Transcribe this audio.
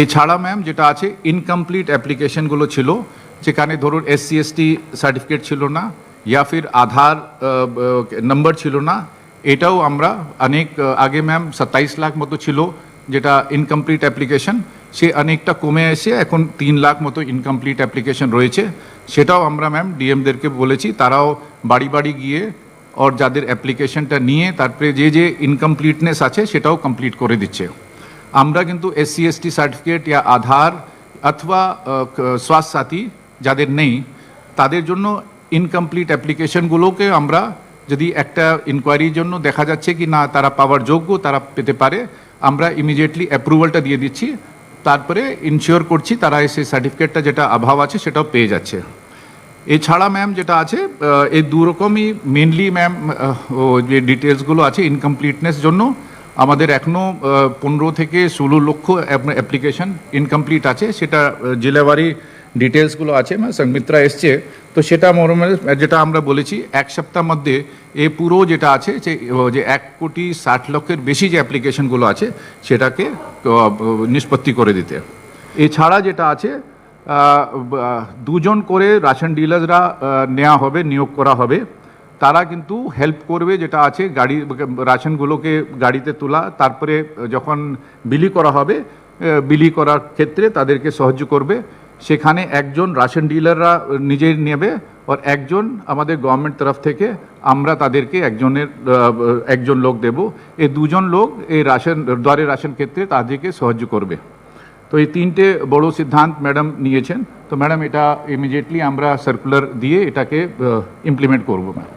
এছাড়া ম্যাম যেটা আছে ইনকমপ্লিট অ্যাপ্লিকেশনগুলো ছিল, যেখানে ধরুন এসসি এসটি সার্টিফিকেট ছিল না ইয়া ফির আধার নম্বর ছিল না, এটাও আমরা অনেক আগে ম্যাম সাতাইশ লাখ মতো ছিল যেটা ইনকমপ্লিট অ্যাপ্লিকেশন সে অনেকটা কমে এসে এখন তিন লাখ মতো ইনকমপ্লিট অ্যাপ্লিকেশন রয়েছে। সেটাও আমরা ম্যাম ডিএমদেরকে বলেছি, তারাও বাড়ি বাড়ি গিয়ে ওর যাদের অ্যাপ্লিকেশনটা নিয়ে, তারপরে যে যে ইনকমপ্লিটনেস আছে, সেটাও কমপ্লিট করে দিচ্ছে। আমরা কিন্তু এসসি এসটি সার্টিফিকেট ইয়া আধার অথবা স্বাস্থ্য সাথী যাদের নেই, তাদের জন্য ইনকমপ্লিট অ্যাপ্লিকেশনগুলোকে আমরা যদি একটা ইনকোয়ারির জন্য দেখা যাচ্ছে কি না, তারা পাওয়ার যোগ্য, তারা পেতে পারে, আমরা ইমিডিয়েটলি অ্যাপ্রুভালটা দিয়ে দিচ্ছি, তারপরে ইনশিওর করছি তারা সেই সার্টিফিকেটটা যেটা অভাব আছে সেটাও পেয়ে যাচ্ছে। এছাড়া ম্যাম যেটা আছে এই দু রকমই মেনলি ম্যাম ও যে ডিটেলসগুলো আছে ইনকমপ্লিটনেস জন্য আমাদের এখনও পনেরো থেকে ষোলো লক্ষ অ্যাপ্লিকেশন ইনকমপ্লিট আছে। সেটা জেলাবারি ডিটেলসগুলো আছে মানে সংমিত্রা এসছে। তো সেটা মরমে যেটা আমরা বলেছি, এক সপ্তাহ মধ্যে এ পুরো যেটা আছে, যে এক কোটি ষাট লক্ষের বেশি যে অ্যাপ্লিকেশনগুলো আছে, সেটাকে নিষ্পত্তি করে দিতে। এছাড়া যেটা আছে দুজন করে রাশন ডিলাররা নেওয়া হবে, নিয়োগ করা হবে। তারা কিন্তু হেল্প করবে যেটা আছে, গাড়ি, রাশনগুলোকে গাড়িতে তোলা, তারপরে যখন বিলি করা হবে বিলি করার ক্ষেত্রে তাদেরকে সাহায্য করবে। সেখানে একজন রাশন ডিলাররা নিজে নেবে আর একজন আমাদের গভর্নমেন্ট তরফ থেকে আমরা তাদেরকে একজনের একজন লোক দেব। এই দুজন লোক এই রাশন দ্বারে রাশন ক্ষেত্রে তাদেরকে সাহায্য করবে। তো এই তিনটে বড় সিদ্ধান্ত ম্যাডাম নিয়েছেন। তো ম্যাডাম, এটা ইমিডিয়েটলি আমরা সার্কুলার দিয়ে এটাকে ইমপ্লিমেন্ট করব। ম্যাম